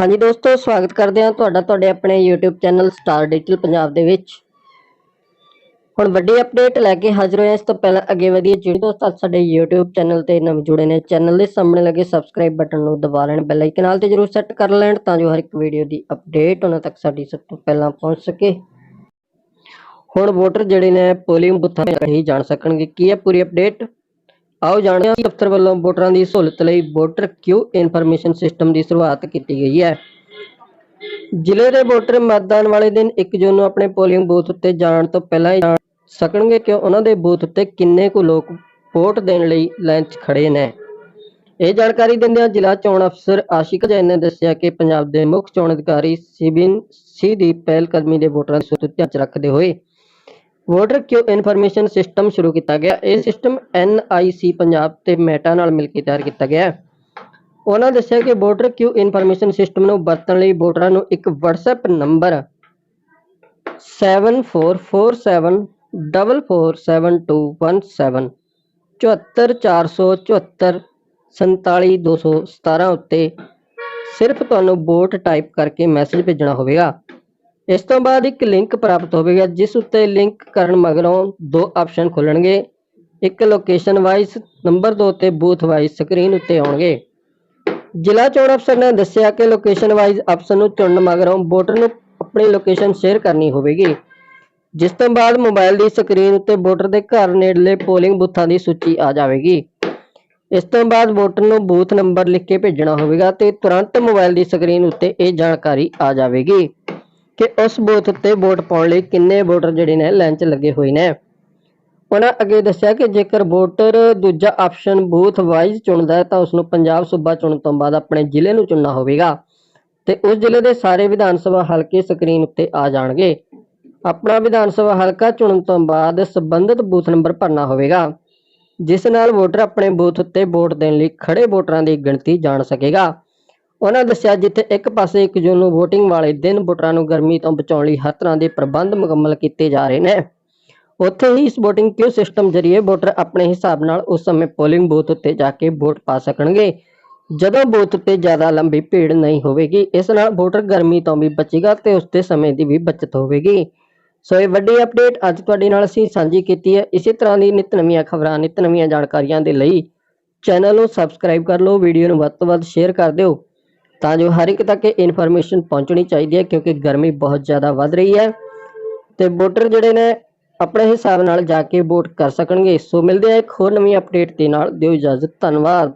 ਹਾਂਜੀ ਦੋਸਤੋ, ਸਵਾਗਤ ਕਰਦੇ ਹਾਂ ਤੁਹਾਡਾ, ਤੁਹਾਡੇ ਆਪਣੇ YouTube channel star digital Punjab ਦੇ ਵਿੱਚ। ਹੁਣ ਵੱਡੀ ਅਪਡੇਟ ਲੈ ਕੇ ਹਾਜ਼ਰ ਹੋਇਆ ਇਸ ਤੋਂ ਪਹਿਲਾਂ ਅੱਗੇ ਵਧੀਏ ਜਿਹੜੇ ਦੋਸਤ ਸਾਡੇ YouTube ਚੈਨਲ ਤੇ ਨਵੇਂ ਜੁੜੇ ਨੇ ਚੈਨਲ ਦੇ ਸਾਹਮਣੇ ਲੱਗੇ ਸਬਸਕ੍ਰਾਈਬ ਬਟਨ ਨੂੰ ਦਬਾ ਲੈਣ ਬੈਲ ਆਈਕਨ ਨਾਲ ਤੇ ਜਰੂਰ ਸੈੱਟ ਕਰ ਲੈਣ ਤਾਂ ਜੋ ਹਰ ਇੱਕ ਵੀਡੀਓ ਦੀ ਅਪਡੇਟ ਉਹਨਾਂ ਤੱਕ ਸਾਡੀ ਸਭ ਤੋਂ ਪਹਿਲਾਂ ਪਹੁੰਚ ਸਕੇ। ਹੁਣ ਵੋਟਰ ਜਿਹੜੇ ਨੇ ਪੋਲਿੰਗ ਬੂਥਾਂ ਤੇ ਹੀ ਜਾਣ ਸਕਣਗੇ। ਕੀ ਹੈ ਪੂਰੀ ਅਪਡੇਟ ਆਓ ਜਾਣਦੇ ਹਾਂ ਦਫ਼ਤਰ ਵੱਲੋਂ ਵੋਟਰਾਂ ਦੀ ਸਹੂਲਤ ਲਈ ਵੋਟਰ ਕਿਊ ਇਨਫੋਰਮੇਸ਼ਨ ਸਿਸਟਮ ਦੀ ਸ਼ੁਰੂਆਤ ਕੀਤੀ ਗਈ ਹੈ। ਜ਼ਿਲ੍ਹੇ ਦੇ ਵੋਟਰ ਮਤਦਾਨ ਵਾਲੇ ਦਿਨ 1 ਜੂਨ ਨੂੰ ਆਪਣੇ ਪੋਲਿੰਗ ਬੂਥ ਉੱਤੇ ਜਾਣ ਤੋਂ ਪਹਿਲਾਂ ਹੀ ਜਾਣ ਸਕਣਗੇ ਕਿ ਉਹਨਾਂ ਦੇ ਬੂਥ ਉੱਤੇ ਕਿੰਨੇ ਕੁ ਲੋਕ ਵੋਟ ਦੇਣ ਲਈ ਲਾਈਨ 'ਚ ਖੜੇ ਨੇ। ਇਹ ਜਾਣਕਾਰੀ ਦਿੰਦਿਆਂ ਜ਼ਿਲ੍ਹਾ ਚੋਣ ਅਫਸਰ ਆਸ਼ਿਕ ਜੈਨ ਨੇ ਦੱਸਿਆ ਕਿ ਪੰਜਾਬ ਦੇ ਮੁੱਖ ਚੋਣ ਅਧਿਕਾਰੀ ਸਿਬਿਨ ਸੀ ਦੀ ਪਹਿਲ ਕਦਮੀ ਦੇ ਵੋਟਰਾਂ ਦੀ ਸਹੂਲਤ ਧਿਆਨ 'ਚ ਰੱਖਦੇ ਹੋਏ ਵੋਟਰ ਕਿਊ ਇਨਫੋਰਮੇਸ਼ਨ ਸਿਸਟਮ ਸ਼ੁਰੂ ਕੀਤਾ ਗਿਆ? ਇਹ ਸਿਸਟਮ ਐਨਆਈਸੀ ਪੰਜਾਬ ਤੇ ਮੈਟਾ ਨਾਲ ਮਿਲ ਕੇ ਤਿਆਰ ਕੀਤਾ ਗਿਆ ਹੈ। ਉਹਨਾਂ ਦੱਸਿਆ ਕਿ ਵੋਟਰ ਕਿਊ ਇਨਫੋਰਮੇਸ਼ਨ ਸਿਸਟਮ ਨੂੰ ਵਰਤਣ ਲਈ ਵੋਟਰਾਂ ਨੂੰ ਇੱਕ WhatsApp ਨੰਬਰ 7447447217 74474 47217 ਉੱਤੇ ਸਿਰਫ ਤੁਹਾਨੂੰ ਵੋਟ ਟਾਈਪ ਕਰਕੇ ਮੈਸੇਜ ਭੇਜਣਾ ਹੋਵੇਗਾ। ਇਸ ਤੋਂ ਬਾਅਦ ਇੱਕ ਲਿੰਕ ਪ੍ਰਾਪਤ ਹੋਵੇਗਾ, ਜਿਸ ਉੱਤੇ ਲਿੰਕ ਕਰਨ ਮਗਰੋਂ ਦੋ ਆਪਸ਼ਨ ਖੁੱਲਣਗੇ। ਇੱਕ ਲੋਕੇਸ਼ਨ ਵਾਈਜ਼ ਨੰਬਰ 2 ਤੇ ਬੂਥ ਵਾਈਜ਼ ਸਕਰੀਨ ਉੱਤੇ ਆਉਣਗੇ। ਜ਼ਿਲ੍ਹਾ ਚੋਣ ਅਫਸਰ ਨੇ ਦੱਸਿਆ ਕਿ ਲੋਕੇਸ਼ਨ ਵਾਈਜ਼ ਆਪਸ਼ਨ ਨੂੰ ਚੁਣਨ ਮਗਰੋਂ ਵੋਟਰ ਨੂੰ ਆਪਣੀ ਲੋਕੇਸ਼ਨ ਸ਼ੇਅਰ ਕਰਨੀ ਹੋਵੇਗੀ। ਜਿਸ ਤੋਂ ਬਾਅਦ ਮੋਬਾਈਲ ਦੀ ਸਕਰੀਨ ਉੱਤੇ ਵੋਟਰ ਦੇ ਘਰ ਨੇੜਲੇ ਪੋਲਿੰਗ ਬੂਥਾਂ ਦੀ ਸੂਚੀ ਆ ਜਾਵੇਗੀ। ਇਸ ਤੋਂ ਬਾਅਦ ਵੋਟਰ ਨੂੰ ਬੂਥ ਨੰਬਰ ਲਿਖ ਕੇ ਭੇਜਣਾ ਹੋਵੇਗਾ ਤੇ ਤੁਰੰਤ ਮੋਬਾਈਲ ਦੀ ਸਕਰੀਨ ਉੱਤੇ ਇਹ ਜਾਣਕਾਰੀ ਆ ਜਾਵੇਗੀ। ਕਿ ਉਸ ਬੂਥ ਉੱਤੇ ਵੋਟ ਪਾਉਣ ਲਈ ਕਿੰਨੇ ਵੋਟਰ ਜਿਹੜੇ ਨੇ ਲਾਈਨ 'ਚ ਲੱਗੇ ਹੋਏ ਨੇ। ਉਹਨਾਂ ਅੱਗੇ ਦੱਸਿਆ ਕਿ ਜੇਕਰ ਵੋਟਰ ਦੂਜਾ ਆਪਸ਼ਨ ਬੂਥ ਵਾਈਜ਼ ਚੁਣਦਾ ਹੈ ਤਾਂ ਉਸ ਨੂੰ ਪੰਜਾਬ ਸੂਬਾ ਚੁਣਨ ਤੋਂ ਬਾਅਦ ਆਪਣੇ ਜ਼ਿਲ੍ਹੇ ਨੂੰ ਚੁਣਨਾ ਹੋਵੇਗਾ ਤੇ ਉਸ ਜ਼ਿਲ੍ਹੇ ਦੇ ਸਾਰੇ ਵਿਧਾਨ ਸਭਾ ਹਲਕੇ ਸਕਰੀਨ ਉੱਤੇ ਆ ਜਾਣਗੇ। ਆਪਣਾ ਵਿਧਾਨ ਸਭਾ ਹਲਕਾ ਚੁਣਨ ਤੋਂ ਬਾਅਦ ਸੰਬੰਧਿਤ ਬੂਥ ਨੰਬਰ ਭਰਨਾ ਹੋਵੇਗਾ, ਜਿਸ ਨਾਲ ਵੋਟਰ ਆਪਣੇ ਬੂਥ ਉੱਤੇ ਵੋਟ ਦੇਣ ਲਈ ਖੜੇ ਵੋਟਰਾਂ ਦੀ ਗਿਣਤੀ ਜਾਣ ਸਕੇਗਾ। ਉਹਨਾਂ ਦੱਸਿਆ ਜਿੱਥੇ ਇੱਕ ਪਾਸੇ ਇੱਕ ਜੂਨ ਨੂੰ VOTING ਵਾਲੇ ਦਿਨ ਵੋਟਰਾਂ ਨੂੰ ਗਰਮੀ ਤੋਂ ਬਚਾਉਣ ਲਈ ਹਰ ਤਰ੍ਹਾਂ ਦੇ ਪ੍ਰਬੰਧ ਮੁਕੰਮਲ ਕੀਤੇ ਜਾ ਰਹੇ ਨੇ। ਉੱਥੇ ਹੀ ਇਸ VOTING ਕਿਊ ਸਿਸਟਮ ਜ਼ਰੀਏ ਵੋਟਰ ਆਪਣੇ ਹਿਸਾਬ ਨਾਲ ਉਸ ਸਮੇਂ ਪੋਲਿੰਗ ਬੂਥ ਉੱਤੇ ਜਾ ਕੇ ਵੋਟ ਪਾ ਸਕਣਗੇ? ਜਦੋਂ ਬੂਥ ਉੱਤੇ ਜ਼ਿਆਦਾ ਲੰਬੀ ਭੀੜ ਨਹੀਂ ਹੋਵੇਗੀ, ਇਸ ਨਾਲ ਵੋਟਰ ਗਰਮੀ ਤੋਂ ਵੀ ਬਚੇਗਾ ਤੇ ਉਸ ਦੇ ਸਮੇਂ ਦੀ ਵੀ ਬਚਤ ਹੋਵੇਗੀ। ਸੋ ਇਹ ਵੱਡੀ ਅਪਡੇਟ ਅੱਜ ਤੁਹਾਡੇ ਨਾਲ ਅਸੀਂ ਸਾਂਝੀ ਕੀਤੀ ਹੈ। ਇਸੇ ਤਰ੍ਹਾਂ ਦੀ ਨਿਤ ਨਵੀਆਂ ਖਬਰਾਂ, ਨਿਤ ਨਵੀਆਂ ਜਾਣਕਾਰੀਆਂ ਦੇ ਲਈ ਚੈਨਲ ਨੂੰ ਸਬਸਕ੍ਰਾਈਬ ਕਰ ਲਓ, ਵੀਡੀਓ ਨੂੰ ਵੱਧ ਤੋਂ ਵੱਧ ਸ਼ੇਅਰ ਕਰ ਦਿਓ। ਤਾਂ ਜੋ ਹਰ ਇੱਕ ਤੱਕ ਇਹ ਇਨਫੋਰਮੇਸ਼ਨ ਪਹੁੰਚਣੀ ਚਾਹੀਦੀ ਹੈ, ਕਿਉਂਕਿ ਗਰਮੀ ਬਹੁਤ ਜ਼ਿਆਦਾ ਵੱਧ ਰਹੀ ਹੈ। ਤੇ ਵੋਟਰ ਜਿਹੜੇ ਨੇ, ਆਪਣੇ ਹਿਸਾਬ ਨਾਲ ਜਾ ਕੇ ਵੋਟ ਕਰ ਸਕਣਗੇ। ਸੋ ਮਿਲਦੇ ਆ ਇੱਕ ਹੋਰ ਨਵੀਂ ਅਪਡੇਟ ਦੇ ਨਾਲ। ਦਿਓ ਇਜਾਜ਼ਤ, ਧੰਨਵਾਦ।